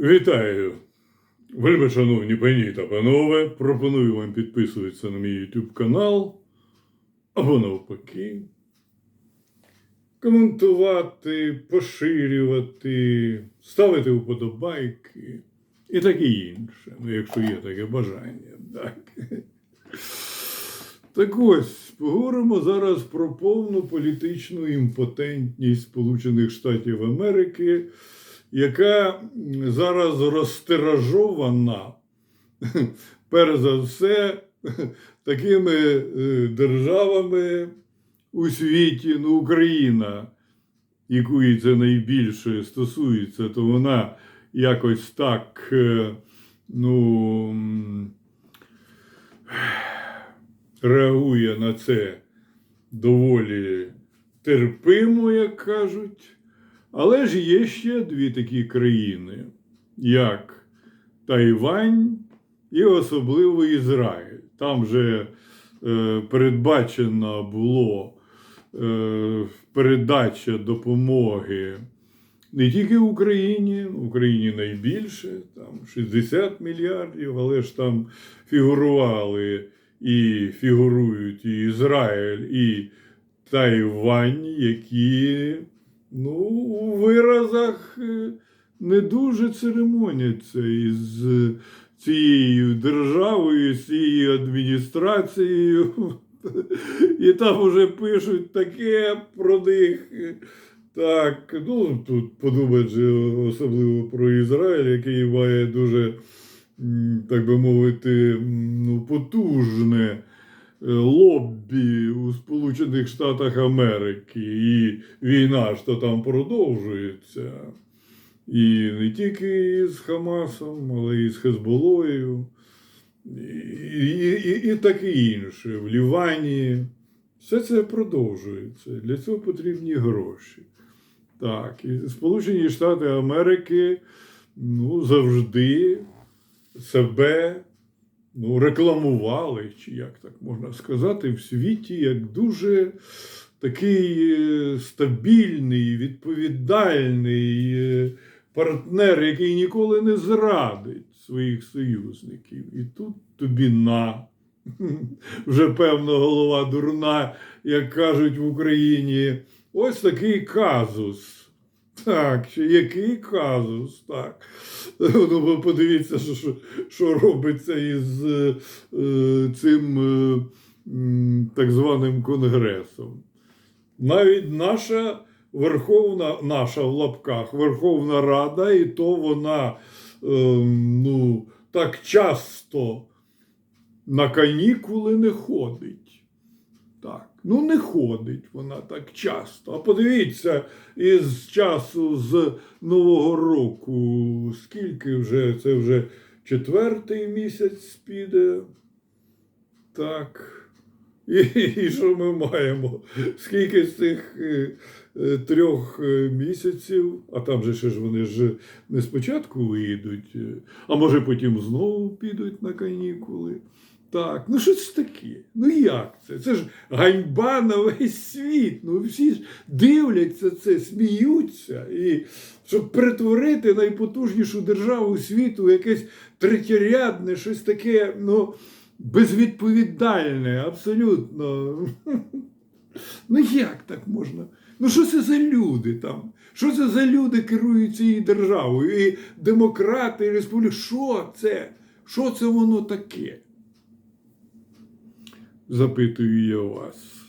Вітаю! Вельми шановні пані та панове, пропоную вам підписуватися на мій YouTube канал або навпаки. Коментувати, поширювати, ставити вподобайки і таке інше. Ну, якщо є таке бажання. Так. Так ось, поговоримо зараз про повну політичну імпотентність Сполучених Штатів Америки, яка зараз розтиражована, перш за все, такими е, державами у світі, ну, Україна, якої це найбільше стосується, то вона якось так, е, ну. реагує на це доволі терпимо, як кажуть. Але ж є ще дві такі країни, як Тайвань і особливо Ізраїль. Там же е, передбачено було е, передача допомоги не тільки Україні, Україні найбільше, там 60 мільярдів, але ж там фігурували і фігурують і Ізраїль, і Тайвань, які ну, у виразах е, не дуже церемоняться із цією державою, з цією адміністрацією. І там вже пишуть таке про них. Так, ну тут подумати же особливо про Ізраїль, який має дуже, так би мовити, ну, потужне е, лоббі у Сполучених Штатах Америки, і війна то там продовжується. І не тільки з Хамасом, але і з Хезболою, і, і, і таке інше в Лівані. Все це продовжується. Для цього потрібні гроші. Так, і Сполучені Штати Америки ну, завжди себе ну, рекламували, чи як так можна сказати, в світі як дуже такий е, стабільний, відповідальний е, партнер, який ніколи не зрадить своїх союзників. І тут тобі на. Вже певно голова дурна, як кажуть в Україні. Ось такий казус. Так, ще який казус, так. Ну, ви подивіться, що, що, що робиться із е, е, цим е, так званим конгресом. Навіть наша Верховна, наша в лапках Верховна Рада, і то вона е, ну, так часто на канікули не ходить. Так, ну не ходить вона так часто. А подивіться, із часу з Нового року, скільки вже це вже четвертий місяць піде. Так. І, і що ми маємо? Скільки з цих е, е, трьох е, місяців, а там же ще ж вони ж не спочатку виїдуть, е, а може потім знову підуть на канікули. Так, ну що це таке? Ну як це? Це ж ганьба на весь світ. Ну всі ж дивляться це, сміються. І щоб перетворити найпотужнішу державу світу якесь третєрядне, щось таке, ну, безвідповідальне, абсолютно. Ну як так можна? Ну що це за люди там? Що це за люди керують цією державою? І демократи, і республіки. Що це? Що це воно таке? Запитую я вас.